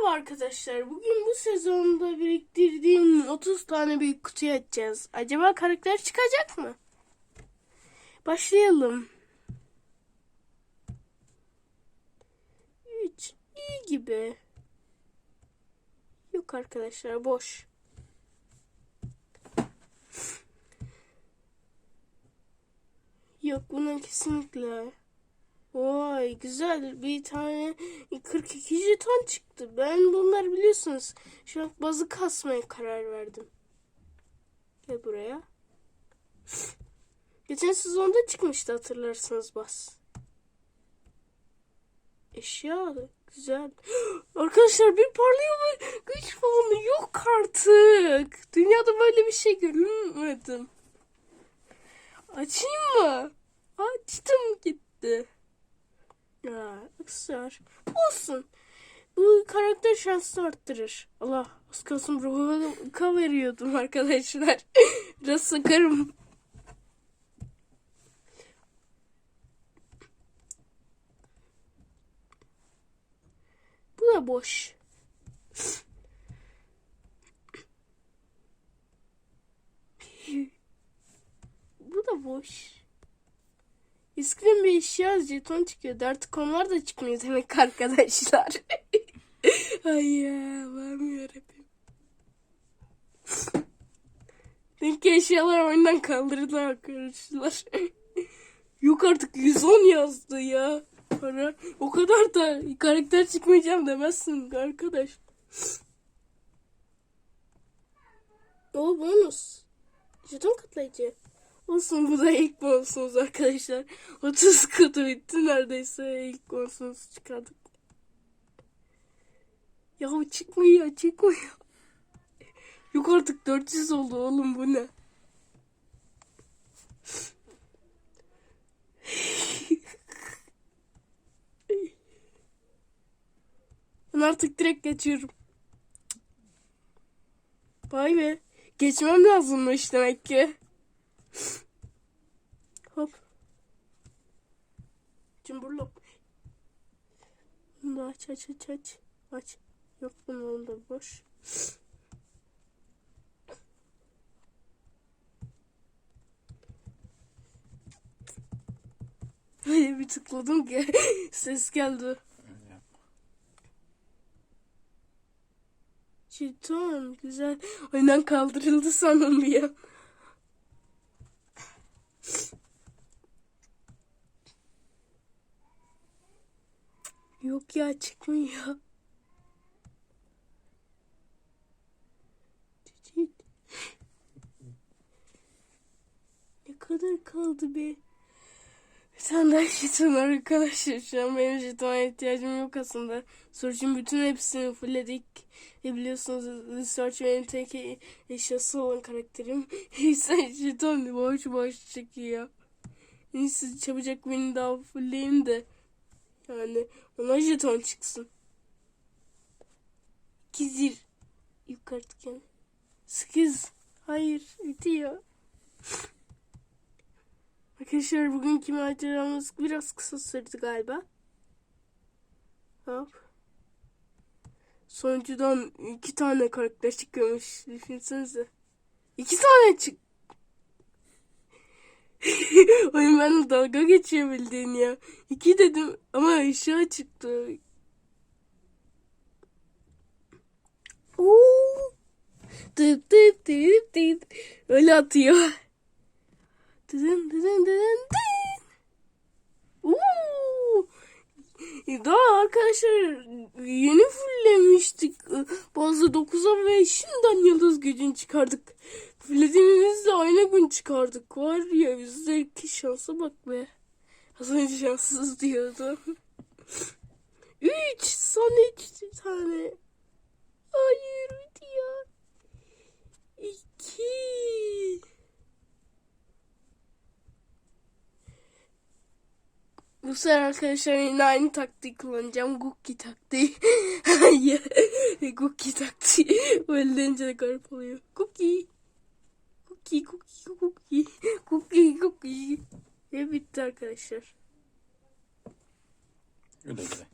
Merhaba arkadaşlar. Bugün bu sezonda biriktirdiğim 30 tane büyük kutuyu açacağız. Acaba karakter çıkacak mı? Başlayalım. 3 iyi gibi. Yok arkadaşlar boş. Yok buna kesinlikle. Vay güzel bir tane 42 jeton çıktı. Ben bunlar biliyorsunuz. Şu an bazı kasmaya karar verdim. Gel buraya. Geçen sezonda çıkmıştı hatırlarsanız bas. Eşya güzel. Arkadaşlar bir parlıyor mu? Güç falan yok artık. Dünyada böyle bir şey görmedim. Açayım mı? Açtım gitti. Ya ısrar. Olsun. Bu karakter şansını arttırır. Allah az kalsın ruhuka veriyordum arkadaşlar. Biraz sakarım. Bu da boş. Bu da boş. Eskiden bir eşya jeton çıkıyordu. Artık onlar da çıkmıyor demek arkadaşlar. Ay ya Allah'ım yarabbim. Demek eşyalar oyundan kaldırıldı arkadaşlar. Yok artık 110 yazdı ya. Para. O kadar da karakter çıkmayacağım demezsin arkadaş. O bonus. Jeton katlayıcı. Olsun bu da ilk bonusumuz arkadaşlar. 30 kutu bitti neredeyse ilk bonusumuzu çıkardık. Ya çıkmıyor çıkmıyor. Yok artık 400 oldu oğlum bu ne? Ben artık direkt geçiyorum. Vay be. Geçmem lazımmış demek ki. Hop. Cumburlop. Bunu da aç aç aç aç. Aç. Yok bunun da boş. Öyle bir tıkladım ki ses geldi. Çiton güzel. Oyundan kaldırıldı sanırım bir an. Yok ya çıkmıyor. Ne kadar kaldı be? Daha jeton arkadaşlar. Şu an benim jetona ihtiyacım yok aslında. Search'in bütün hepsini fullledik. E biliyorsunuz Search benim tek eşyası olan karakterim. Sen jeton boş boş çekiyor. Neyse çabucak beni daha fullleyin de. Yani ona jeton çıksın. Artık yani. Sekiz. Hayır. Bitiyor. Arkadaşlar bugünkü maceramız biraz kısa sürdü galiba. Hop. Sonuncudan iki tane karakter çıkıyormuş. Düşünsenize. İki tane çık. Oyun ben dalga geçiyor bildiğin ya. İki dedim ama aşağı çıktı. Oo. Tıp tıp tıp tıp. Öyle atıyor. Dıdın dıdın dıdın dın. Oo. Daha arkadaşlar yeni fulllemiştik. Bazı 9'a ve şimdiden yıldız gücünü çıkardık. Fullediğimizde aynı gün çıkardık. Var ya yüzde iki şansa bak be. Az önce şanssız diyordum. Üç. Son üç tane. Hayır diyor. İki. Bu sefer arkadaşlar yine aynı taktiği kullanacağım. Cookie taktiği. Cookie taktiği. Öyleyince de garip oluyor. Cookie. Cookie, cookie, cookie. Cookie, cookie. Ve bitti arkadaşlar. Güle güle.